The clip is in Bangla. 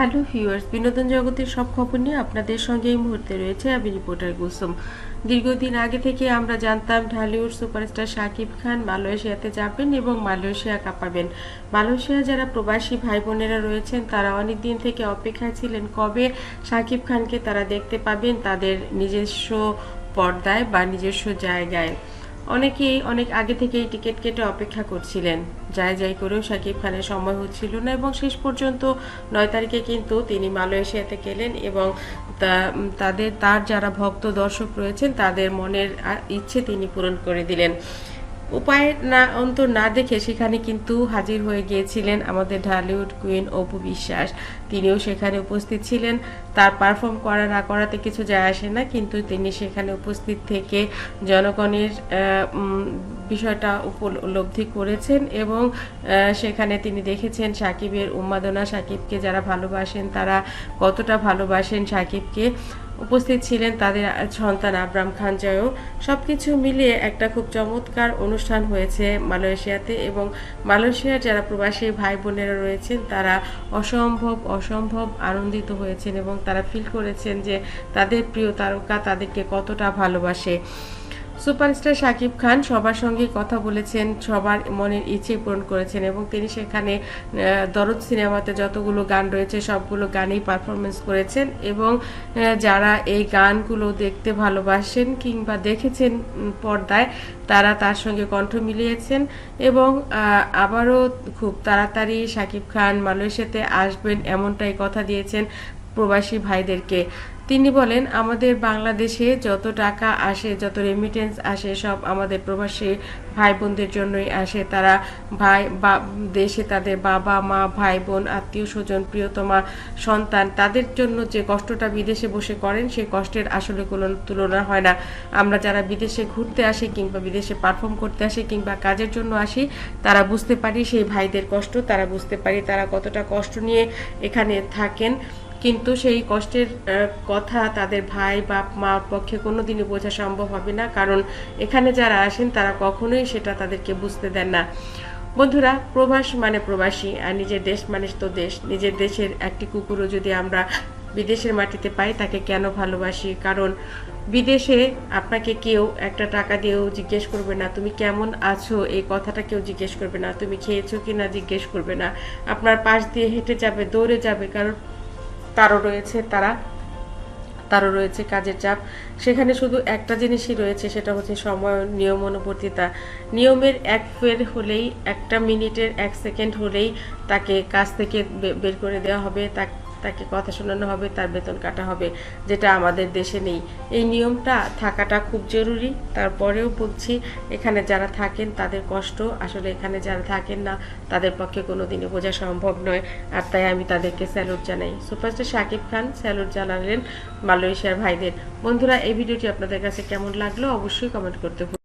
হ্যালো ভিউয়ার্স, বিনোদন জগতের সব খবর নিয়ে আপনাদের সঙ্গে এই মুহূর্তে রয়েছে আমি রিপোর্টার কুসুম। দীর্ঘদিন আগে থেকে আমরা জানতাম ঢালিউড সুপারস্টার শাকিব খান মালয়েশিয়াতে যাবেন এবং মালয়েশিয়া কাঁপাবেন। মালয়েশিয়া যারা প্রবাসী ভাই বোনেরা রয়েছেন, তারা অনেক দিন থেকে অপেক্ষায় ছিলেন কবে শাকিব খানকে তারা দেখতে পাবেন তাদের নিজস্ব পর্দায় বা নিজস্ব জায়গায়। অনেকেই অনেক আগে থেকেই টিকিট কেটে অপেক্ষা করছিলেন। যাই যাই করেও শাকিব খানের সময় হচ্ছিল না এবং শেষ পর্যন্ত নয় তারিখে কিন্তু তিনি মালয়েশিয়াতে গেলেন এবং তাদের, তার যারা ভক্ত দর্শক রয়েছেন, তাদের মনের ইচ্ছে তিনি পূরণ করে দিলেন। উপায় না অন্তর না দেখে সেখানে কিন্তু হাজির হয়ে গিয়েছিলেন আমাদের ঢালিউড কুইন অপু বিশ্বাস। তিনিও সেখানে উপস্থিত ছিলেন। তার পারফর্ম করা না করাতে কিছু যায় আসে না, কিন্তু তিনি সেখানে উপস্থিত থেকে জনগণের বিষয়টা উপলব্ধি করেছেন এবং সেখানে তিনি দেখেছেন সাকিবের উন্মাদনা। সাকিবকে যারা ভালোবাসেন, তারা কতটা ভালোবাসেন সাকিবকে। উপস্থিত ছিলেন তাদের সন্তান আব্রাম খান জয়ও। সব কিছু মিলিয়ে একটা খুব চমৎকার অনুষ্ঠান হয়েছে মালয়েশিয়াতে এবং মালয়েশিয়ার যারা প্রবাসী ভাই বোনেরা রয়েছেন, তারা অসম্ভব অসম্ভব আনন্দিত হয়েছেন এবং তারা ফিল করেছেন যে তাদের প্রিয় তারকা তাদেরকে কতটা ভালোবাসে। সুপারস্টার শাকিব খান সবার সঙ্গে কথা বলেছেন, সবার মনের ইচ্ছে পূরণ করেছেন এবং তিনি সেখানে দরদ সিনেমাতে যতগুলো গান রয়েছে সবগুলো গানেই পারফরমেন্স করেছেন এবং যারা এই গানগুলো দেখতে ভালোবাসেন কিংবা দেখেছেন পর্দায় তারা তার সঙ্গে কণ্ঠ মিলিয়েছেন এবং আবারও খুব তাড়াতাড়ি শাকিব খান মালয়েশিয়াতে আসবেন এমনটাই কথা দিয়েছেন প্রবাসী ভাইদেরকে। তিনি বলেন, আমাদের বাংলাদেশে যত টাকা আসে, যত রেমিটেন্স আসে, সব আমাদের প্রবাসী ভাই বোনদের জন্যই আসে। তারা ভাই বা দেশে তাদের বাবা, মা ভাই বোন আত্মীয় স্বজন, প্রিয়তমা, সন্তান, তাদের জন্য যে কষ্টটা বিদেশে বসে করেন, সেই কষ্টের আসলে কোনো তুলনা হয় না। আমরা যারা বিদেশে ঘুরতে আসি কিংবা বিদেশে পারফর্ম করতে আসি কিংবা কাজের জন্য আসি, তারা বুঝতে পারি সেই ভাইদের কষ্ট, তারা বুঝতে পারি তারা কতটা কষ্ট নিয়ে এখানে থাকেন। কিন্তু সেই কষ্টের কথা তাদের ভাই, বাপ মা পক্ষে কোনোদিনই বোঝা সম্ভব হবে না। কারণ এখানে যারা আসেন, তারা কখনোই সেটা তাদেরকে বুঝতে দেন না। বন্ধুরা, প্রবাস মানে প্রবাসী, আর নিজের দেশ মানে তো দেশ। নিজের দেশের একটি কুকুরও যদি আমরা বিদেশের মাটিতে পাই, তাকে কেন ভালোবাসি? কারণ বিদেশে আপনাকে কেউ একটা টাকা দিয়েও জিজ্ঞেস করবে না, তুমি কেমন আছো? এই কথাটা কেউ জিজ্ঞেস করবে না, তুমি খেয়েছো কি না জিজ্ঞেস করবে না। আপনার পাশ দিয়ে হেঁটে যাবে, দৌড়ে যাবে, কারণ তারও রয়েছে তারা, তারও রয়েছে কাজের চাপ। সেখানে শুধু একটা জিনিসই রয়েছে, সেটা হচ্ছে সময় নিয়ম অনুবর্তিতা। নিয়মের এক ফের হলেই, একটা মিনিটের এক সেকেন্ড হলেই তাকে কাজ থেকে বের করে দেওয়া হবে। তাকে তাকে কথা শোনানো হবে, তার বেতন কাটা হবে, যেটা আমাদের দেশে নেই। এই নিয়মটা থাকাটা খুব জরুরি। তারপরেও বলছি, এখানে যারা থাকেন তাদের কষ্ট। আসলে এখানে যারা থাকেন না, তাদের পক্ষে কোনো দিনই বোঝা সম্ভব নয়। আর তাই আমি তাদেরকে স্যালুট জানাই। সুপারস্টার শাকিব খান স্যালুট জানালেন মালয়েশিয়ার ভাইদের। বন্ধুরা, এই ভিডিওটি আপনাদের কাছে কেমন লাগল অবশ্যই কমেন্ট করতে